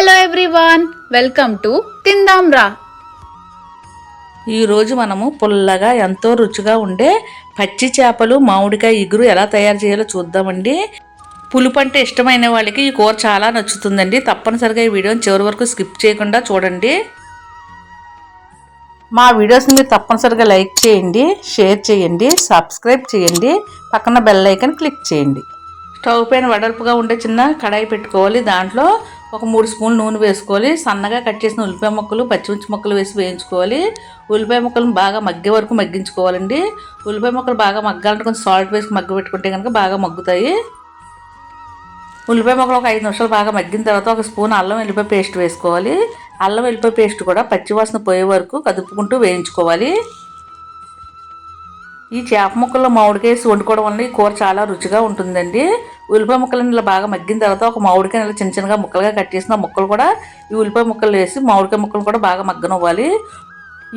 Hello everyone welcome to తిందాం రా ఈరోజు మనము పుల్లగా ఎంతో రుచిగా ఉండే పచ్చి చేపలు మామిడికాయ ఇగురు ఎలా తయారు చేయాలో చూద్దామండి. పులుపు అంటే ఇష్టమైన వాళ్ళకి ఈ కూర చాలా నచ్చుతుందండి. తప్పనిసరిగా ఈ వీడియోని చివరి వరకు స్కిప్ చేయకుండా చూడండి. మా వీడియోస్ని మీరు తప్పనిసరిగా లైక్ చేయండి షేర్ చేయండి సబ్స్క్రైబ్ చేయండి పక్కన బెల్ ఐకన్ క్లిక్ చేయండి. స్టవ్ పైన వడల్పుగా ఉండే చిన్న కడాయి పెట్టుకోవాలి. దాంట్లో ఒక మూడు స్పూన్లు నూనె వేసుకోవాలి. సన్నగా కట్ చేసిన ఉల్లిపాయ ముక్కలు పచ్చిమిర్చి ముక్కలు వేసి వేయించుకోవాలి. ఉల్లిపాయ ముక్కలను బాగా మగ్గే వరకు మగ్గించుకోవాలండి. ఉల్లిపాయ ముక్కలు బాగా మగ్గాలంటే కొంచెం సాల్ట్ వేసి మగ్గ పెట్టుకుంటే కనుక బాగా మగ్గుతాయి. ఉల్లిపాయ ముక్కలు ఒక ఐదు నిమిషాలు బాగా మగ్గిన తర్వాత ఒక స్పూన్ అల్లం వెల్లిపాయ పేస్ట్ వేసుకోవాలి. అల్లం వెల్లిపాయ పేస్ట్ కూడా పచ్చివాసన పోయే వరకు కదుపుకుంటూ వేయించుకోవాలి. ఈ చేప ముక్కల్లో మామిడికాయ వేసి వండుకోవడం వల్ల ఈ కూర చాలా రుచిగా ఉంటుందండి. ఉల్లిపాయ ముక్కలను ఇలా బాగా మగ్గిన తర్వాత ఒక మామిడికాయ ఇలా చిన్న చిన్నగా ముక్కలుగా కట్ చేసిన ముక్కలు కూడా ఈ ఉల్లిపాయ ముక్కలు వేసి మామిడికాయ ముక్కలు కూడా బాగా మగ్గనవ్వాలి.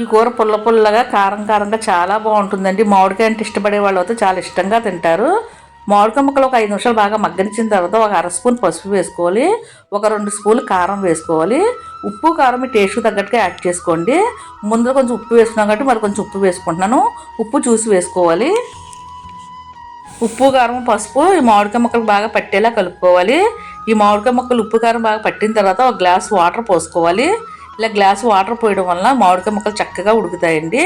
ఈ కూర పుల్ల పుల్లగా కారం కారంగా చాలా బాగుంటుందండి. మామిడికాయ అంటే ఇష్టపడే వాళ్ళు అయితే చాలా ఇష్టంగా తింటారు. మామిడికాయ ముక్కలు ఒక ఐదు నిమిషాలు బాగా మగ్గనిచ్చిన తర్వాత ఒక అర స్పూన్ పసుపు వేసుకోవాలి. ఒక రెండు స్పూన్లు కారం వేసుకోవాలి. ఉప్పు కారం మీ టేస్ట్ తగ్గట్టుగా యాడ్ చేసుకోండి. ముందు కొంచెం ఉప్పు వేసుకున్నాం కాబట్టి మరి కొంచెం ఉప్పు వేసుకుంటున్నాను. ఉప్పు చూసి వేసుకోవాలి. ఉప్పు కారం పసుపు ఈ మామిడికాయ ముక్కలు బాగా పట్టేలా కలుపుకోవాలి. ఈ మామిడికాయ ముక్కలు ఉప్పు కారం బాగా పట్టిన తర్వాత ఒక గ్లాస్ వాటర్ పోసుకోవాలి. ఇలా గ్లాస్ వాటర్ పోయడం వల్ల మామిడికాయ ముక్కలు చక్కగా ఉడుకుతాయండి.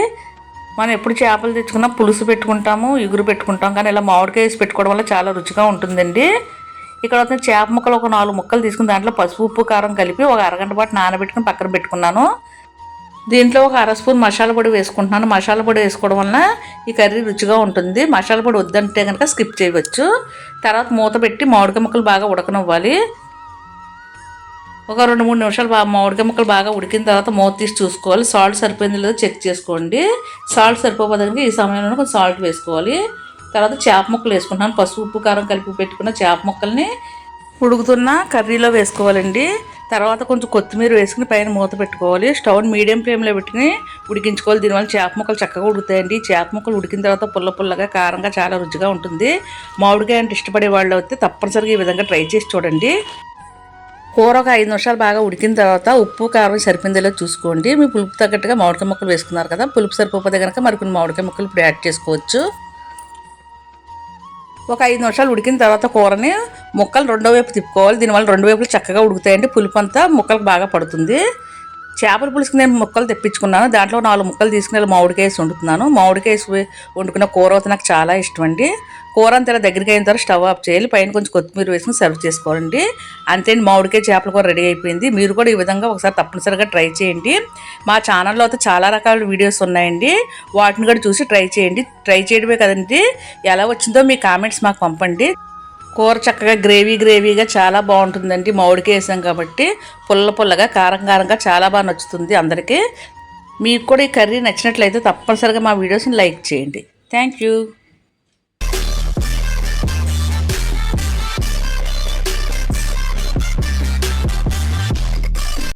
మనం ఎప్పుడు చేపలు తెచ్చుకున్నా పులుసు పెట్టుకుంటాము ఇగురు పెట్టుకుంటాం కానీ ఇలా మామిడికాయ వేసి పెట్టుకోవడం వల్ల చాలా రుచిగా ఉంటుందండి. ఇక్కడ వచ్చిన చేప ముక్కలు ఒక నాలుగు ముక్కలు తీసుకుని దాంట్లో పసుపు ఉప్పు కారం కలిపి ఒక అరగంట పాటు నానబెట్టుకుని పక్కన పెట్టుకున్నాను. దీంట్లో ఒక అర స్పూన్ మసాలా పొడి వేసుకుంటున్నాను. మసాలా పొడి వేసుకోవడం వలన ఈ కర్రీ రుచిగా ఉంటుంది. మసాలా పొడి వద్దంటే కనుక స్కిప్ చేయవచ్చు. తర్వాత మూత పెట్టి మామిడికాయ ముక్కలు బాగా ఉడకనివ్వాలి. ఒక రెండు మూడు నిమిషాలు బాగా మామిడికాయ ముక్కలు బాగా ఉడికిన తర్వాత మూత తీసి చూసుకోవాలి. సాల్ట్ సరిపోయింది లేదో చెక్ చేసుకోండి. సాల్ట్ సరిపోతుంది ఈ సమయంలో కొంచెం సాల్ట్ వేసుకోవాలి. తర్వాత చేప ముక్కలు వేసుకుంటున్నాను. పసుపు ఉప్పు కారం కలిపి పెట్టుకున్న చేప ముక్కల్ని ఉడుకుతున్న కర్రీలో వేసుకోవాలండి. తర్వాత కొంచెం కొత్తిమీర వేసుకుని పైన మూత పెట్టుకోవాలి. స్టవ్ మీడియం ఫ్లేమ్లో పెట్టుకుని ఉడికించుకోవాలి. దీనివల్ల చేప ముక్కలు చక్కగా ఉడుకుతాయండి. చేప ముక్కలు ఉడికిన తర్వాత పుల్ల పుల్లగా కారంగా చాలా రుచిగా ఉంటుంది. మామిడికాయ అంటే ఇష్టపడే వాళ్ళు అయితే తప్పనిసరిగా ఈ విధంగా ట్రై చేసి చూడండి. కూర ఒక ఐదు నిమిషాలు బాగా ఉడికిన తర్వాత ఉప్పు కారం సరిపోయిందేలా చూసుకోండి. మీ పులుపు తగ్గట్టుగా మామిడికాయ ముక్కలు వేసుకున్నారు కదా పులుపు సరిపోతే కనుక మరికొన్ని మామిడికాయ ముక్కలు ఇప్పుడు యాడ్ చేసుకోవచ్చు. ఒక ఐదు నిమిషాలు ఉడికిన తర్వాత కూరని ముక్కలు రెండో వైపు తిప్పుకోవాలి. దీనివల్ల రెండు వైపులు చక్కగా ఉడుకుతాయండి. పులుపు అంతా ముక్కలకు బాగా పడుతుంది. చేపల పులుసుకు నేను ముక్కలు తెప్పించుకున్నాను. దాంట్లో నాలుగు ముక్కలు తీసుకుని మామిడికాయ వేసి వండుతున్నాను. మామిడికాయ వేసి వండుకున్న కూర అయితే నాకు చాలా ఇష్టం అండి కూర అంతా దగ్గరికి అయిన తర్వాత స్టవ్ ఆఫ్ చేయాలి. పైన కొంచెం కొత్తిమీర వేసుకుని సర్వ్ చేసుకోవాలండి. అంతే మామిడికాయ చేపల కూర రెడీ అయిపోయింది. మీరు కూడా ఈ విధంగా ఒకసారి తప్పనిసరిగా ట్రై చేయండి. మా ఛానల్లో అయితే చాలా రకాల వీడియోస్ ఉన్నాయండి. వాటిని కూడా చూసి ట్రై చేయండి. ట్రై చేయడమే కదండి. ఎలా వచ్చిందో మీ కామెంట్స్ మాకు పంపండి. కూర చక్కగా గ్రేవీ గ్రేవీగా చాలా బాగుంటుందండి. మామిడికి వేసాం కాబట్టి పుల్ల పుల్లగా కారం కారంగా చాలా బాగా నచ్చుతుంది అందరికీ. మీకు కూడా ఈ కర్రీ నచ్చినట్లయితే తప్పనిసరిగా మా వీడియోస్ని లైక్ చేయండి. Thank you.